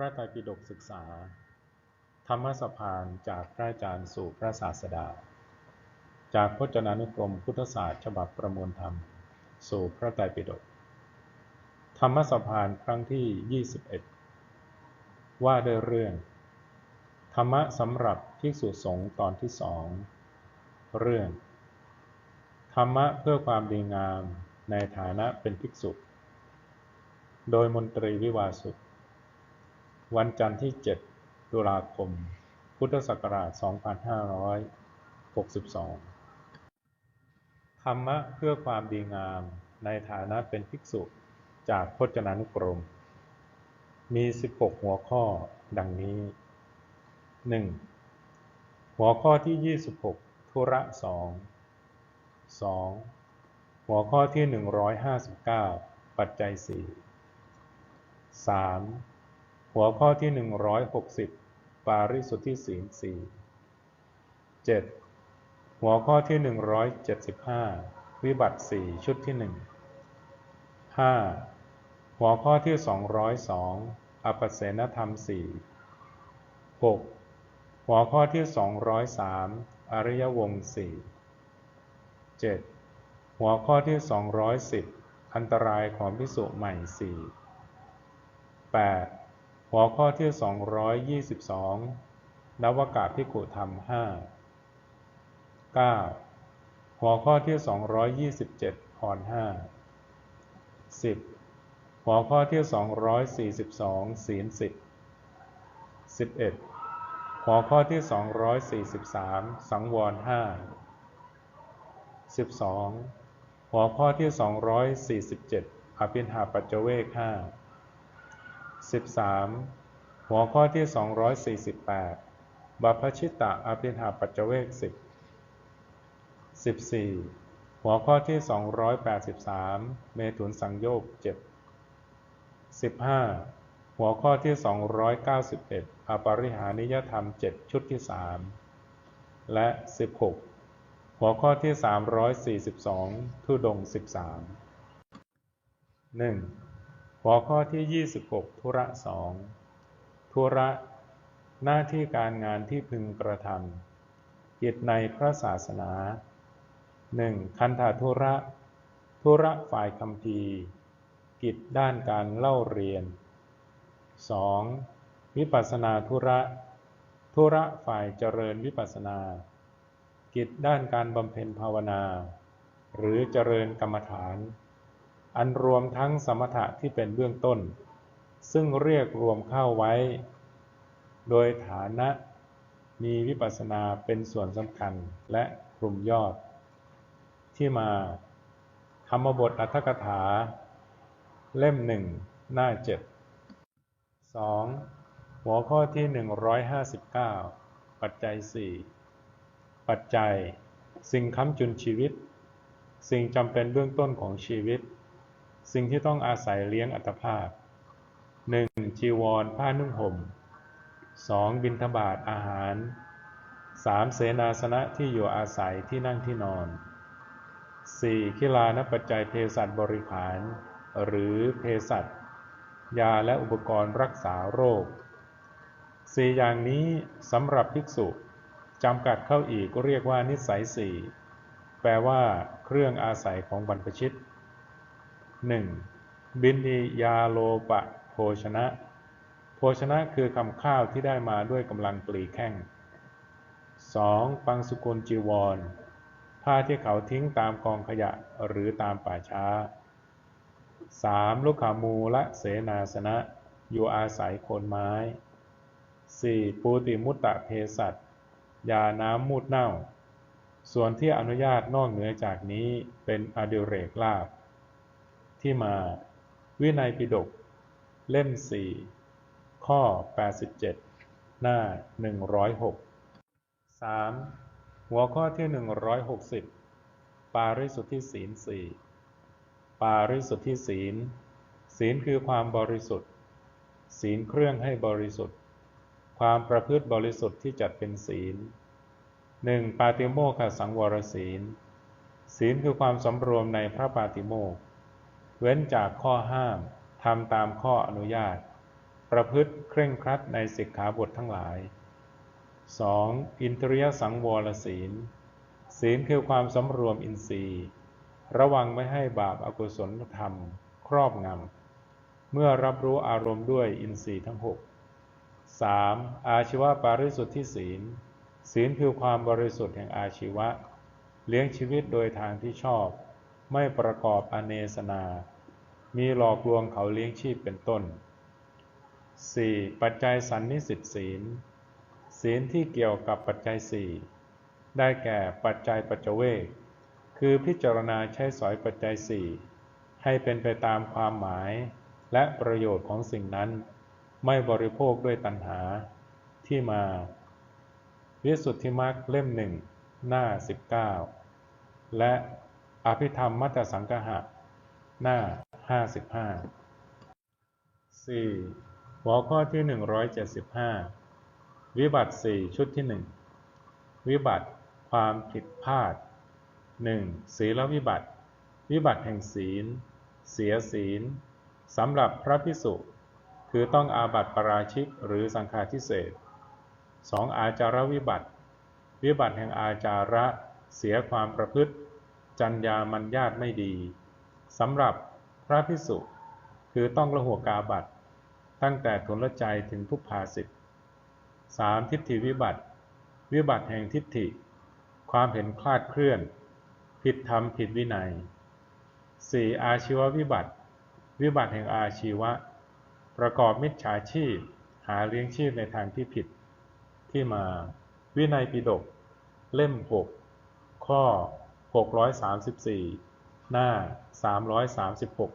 ระไตรปิฎกศึกษา ธรรมสภานจากพระอาจารย์สู่พระศาสดา จากพจนานุกรมพุทธศาสตร์ฉบับประมวลธรรม สู่พระไตรปิฎกธรรมสภานครั้งที่ 21 ว่าด้วยเรื่อง ธรรมะสำหรับภิกษุสงฆ์ตอนที่สองเรื่อง ธรรมะเพื่อความดีงามในฐานะเป็นภิกษุ โดยมนตรีวิวาสุ วันจันทร์ที่ 7 ตุลาคม พุทธศักราช 2562 ธรรมะเพื่อความดีงามในฐานะเป็นภิกษุจากพจนานุกรม มี 16 หัวข้อดังนี้ 1. หัวข้อที่ 26 ธุระสอง 2. หัวข้อที่ 159 ปัจจัย4 3. หัวข้อที่ 160 ปาริสุทธิศีลสี่เจ็ดหัวข้อที่ 175 วิบัติสี่ชุดที่หนึ่งห้าหัวข้อที่ 202อปเสนธรรมสี่หกหัวข้อที่ 203 อริยวงสี่เจ็ดหัวข้อที่ 210 อันตรายของพิสุใหม่สี่แปด หัวข้อที่ 222 นวกาพิกุธรรม 5 9 หัวข้อที่ 227พร5 10 หัวข้อที่ 242 ศีล 10 11 หัวข้อที่ 243 สังวร 5 12 หัวข้อที่ 247 อภินหาปัจเจเวก5 13. หัวข้อที่ 248 บัพพชิตะอภิหาปัจเวก10 14. หัวข้อที่ 283 เมถุนสังโยก7 15. หัวข้อที่ 291อปริหานิยธรรม 7 ชุดที่ 3 และ 16 หัวข้อที่ 342 ทุดง 13 1. หัวข้อที่ 26 ธุระสองธุระ หน้าที่การงานที่พึงกระทำกิจในพระศาสนา 1. คันธาธุระ ธุระฝ่ายคำพีกิจด้านการเล่าเรียน 2. วิปัสนาธุระ ธุระฝ่ายเจริญวิปัสนา กิจด้านการบำเพ็ญภาวนา หรือเจริญกรรมฐาน อันรวมทั้งสมถะที่เป็นเบื้องต้น ซึ่งเรียกรวมเข้าไว้ โดยฐานะมีวิปัสสนาเป็นส่วนสำคัญและกลุ่มยอด ที่มาธรรมบทอัตถกถา เล่มหนึ่งหน้าเจ็ดสองหัวข้อที่ 159 ปัจจัย 4 ปัจจัย สิ่งค้ำจุนชีวิต สิ่งจำเป็นเบื้องต้นของชีวิต สิ่งที่ต้องอาศัยเลี้ยงอัตภาพ 1. จีวร ผ้านุ่งห่ม 2. บิณฑบาตอาหาร 3. เสนาสนะที่อยู่อาศัยที่นั่งที่นอน 4. คิลานปัจจัยเภสัชบริขาร หรือเภสัชยาและอุปกรณ์รักษาโรคสี่อย่างนี้สำหรับภิกษุจำกัดเข้าอีกก็เรียกว่านิสัยสี่แปลว่าเครื่องอาศัยของบรรพชิต 1. บินียาโลปะโภชนะ โภชนะคือคำข้าวที่ได้มาด้วยกำลังปลีแข้ง 2. ปังสุกุลจีวร ผ้าที่เขาทิ้งตามกองขยะหรือตามป่าช้า 3. ลูกขามูและเสนาสนะ อยู่อาศัยโคนไม้ 4. ปูติมุตตะเพสัตยาน้ำมูดเน่า ส่วนที่อนุญาตนอกเหนือจากนี้เป็นอดิเรกลาบ ที่มาวินัยปิฎกเล่มสี่ข้อ 87 หน้า 106 3. หัวข้อที่ 160 ปาริสุทธิศีลสี่ปาริสุทธิศีล ศีลคือความบริสุทธิ์ ศีลเครื่องให้บริสุทธิ์ ความประพฤติบริสุทธิ์ที่จัดเป็นศีล 1. ปาติโมกขสังวรศีล ศีลคือความสำรวมในพระปาติโมกข เว้นจากข้อห้ามทำตามข้ออนุญาต ประพฤติเคร่งครัดในสิกขาบททั้งหลาย 2. อินทรียสังวรศีล ศีลคือความสำรวมอินทรีย์ ระวังไม่ให้บาปอากุศลธรรม ครอบงำ เมื่อรับรู้อารมณ์ด้วยอินทรีย์ทั้ง 6 3. อาชีวะปาริสุทธิศีล ศีลคือความบริสุทธิ์แห่งอาชีวะ เลี้ยงชีวิตโดยทางที่ชอบ ไม่ประกอบอเนสนา มีหลอกลวงเขาเลี้ยงชีพเป็นต้น 4. ปัจจัยสันนิสิตศีล ศีลที่เกี่ยวกับปัจจัยสี่ได้แก่ปัจจัยปัจเจเวกคือพิจารณาใช้สอยปัจจัยสี่ให้เป็นไปตามความหมาย และประโยชน์ของสิ่งนั้น ไม่บริโภคด้วยตัณหา ที่มา วิสุทธิมรรคเล่มหนึ่งหน้า 19 และอภิธรรมมัตตสังกหะ หน้า 55 4. หัวข้อที่ 175 วิบัติ 4 ชุดที่ 1 วิบัติความผิดพลาด 1. ศีลวิบัติ วิบัติแห่งศีล เสียศีลสำหรับพระพิสุคือต้องอาบัติปราชิกหรือสังฆาทิเศษ 2. อาจารวิบัติ วิบัติแห่งอาจาระ เสียความประพฤติ จัญญามัญญาตไม่ดี สำหรับพระพิสุคือต้องละหัวกาบัตตั้งแต่ทุนละใจถึงทุพภาสิทธิ์ 3. ทิฏฐิวิบัติ วิบัติแห่งทิฏฐิ ความเห็นคลาดเคลื่อน ผิดธรรมผิดวินัย 4. อาชีววิบัติ วิบัติแห่งอาชีวะ ประกอบมิจฉาชีพ หาเลี้ยงชีพในทางที่ผิด ที่มา วินัยปิฎกเล่ม 6 ข้อ 634 หน้า 336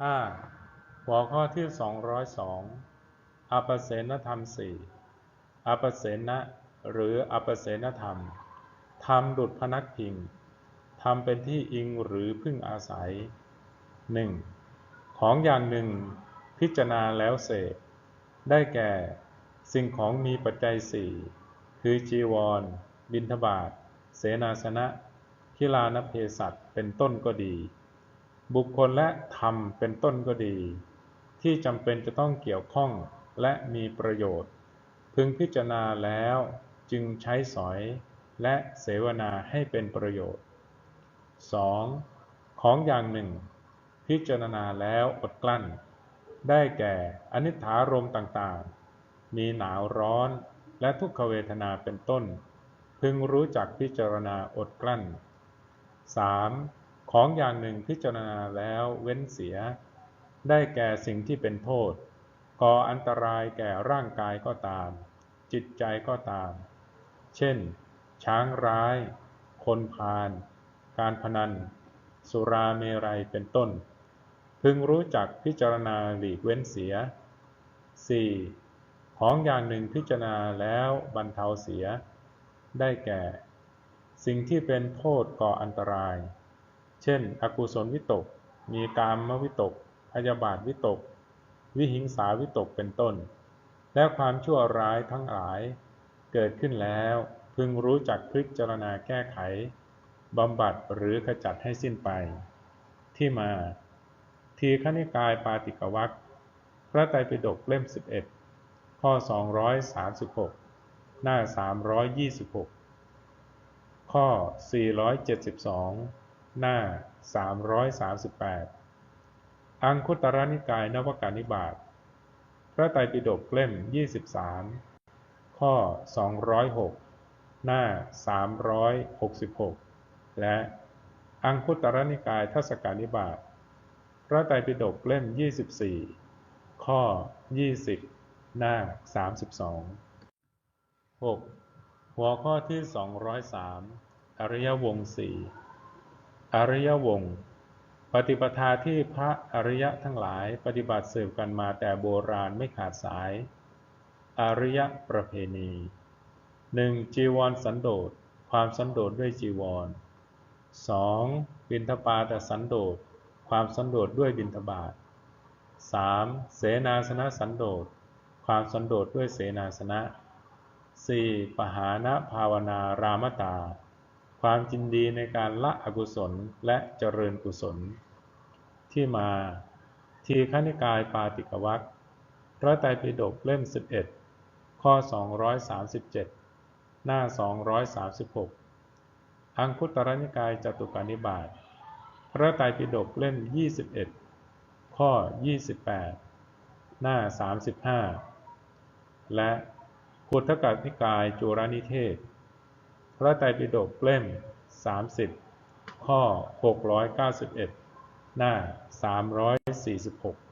5. หัวข้อที่ 202อัปเสนธรรมสี่อัปเสนะหรืออัปเสนธรรมธรรมดุจพนักพิงธรรมเป็นที่อิงหรือพึ่งอาศัย 1. ของอย่างหนึ่ง พิจารณาแล้วเสพได้แก่ สิ่งของมีปัจจัยสี่คือจีวร บิณฑบาตเสนาสนะ คิลานเพสัตเป็นต้นก็ดี บุคคลและธรรมเป็นต้นก็ดี ที่จำเป็นจะต้องเกี่ยวข้องและมีประโยชน์ พึงพิจารณาแล้วจึงใช้สอยและเสวนาให้เป็นประโยชน์ 2. ของอย่างหนึ่ง พิจารณาแล้วอดกลั้น ได้แก่อนิถารมต่างๆ มีหนาวร้อนและทุกขเวทนาเป็นต้น พึงรู้จักพิจารณาอดกลั้น 3. ของอย่างหนึ่งพิจารณาแล้วเว้นเสีย ได้แก่สิ่งที่เป็นโทษ ก่ออันตรายแก่ร่างกายก็ตาม จิตใจก็ตาม เช่น ช้างร้าย คนพาลการพนัน สุราเมรัยเป็นต้น พึงรู้จักพิจารณาหลีกเว้นเสีย 4. ของอย่างหนึ่งพิจารณาแล้วบรรเทาเสีย ได้แก่ สิ่งที่เป็นโทษก่ออันตราย เช่น อกุศลวิตก มีกามวิตกพยาบาทวิตก วิหิงสาวิตกเป็นต้น และความชั่วร้ายทั้งหลาย เกิดขึ้นแล้ว พึงรู้จักพิจารณาแก้ไขบำบัดหรือขจัดให้สิ้นไป ที่มา ทีขณิกายปาติกวัคพระไตรปิฎกเล่ม 11 ข้อ 236 หน้า 326 ข้อ 472 หน้า 338 อังคุตรนิกายนวกานิบาต พระไตรปิฎกเล่ม 23 ข้อ 206 หน้า 366 และอังคุตรนิกายทัศกานิบาต พระไตรปิฎกเล่ม 24 ข้อ 20 หน้า 32 6. หัวข้อที่ 203 อริยวงสี่อริยวง ปฏิปทาที่พระอริยะทั้งหลายปฏิบัติสืบกันมาแต่โบราณไม่ขาดสาย อริยประเพณี 1. จีวรสันโดษ ความสันโดษด้วยจีวร 2. บิณฑบาตสันโดษ ความสันโดษด้วยบิณฑบาต 3. เสนาสนะสันโดษ ความสันโดษด้วยเสนาสนะ 4. ปหานะภาวนารามตา ความจินดีในการละอกุศลและเจริญกุศล ที่มา ทีฆนิกายปาติกวัคพพระไตรปิฎกเล่ม 11 ข้อ 237 หน้า 236 อังคุตรนิกายจตุกานิบาตพระไตรปิฎกเล่ม 21 ข้อ 28 หน้า 35 และ พุทธกันิกายจุรนิเทศ พระไตรปิฎกเล่ม 30 ข้อ 691 หน้า 346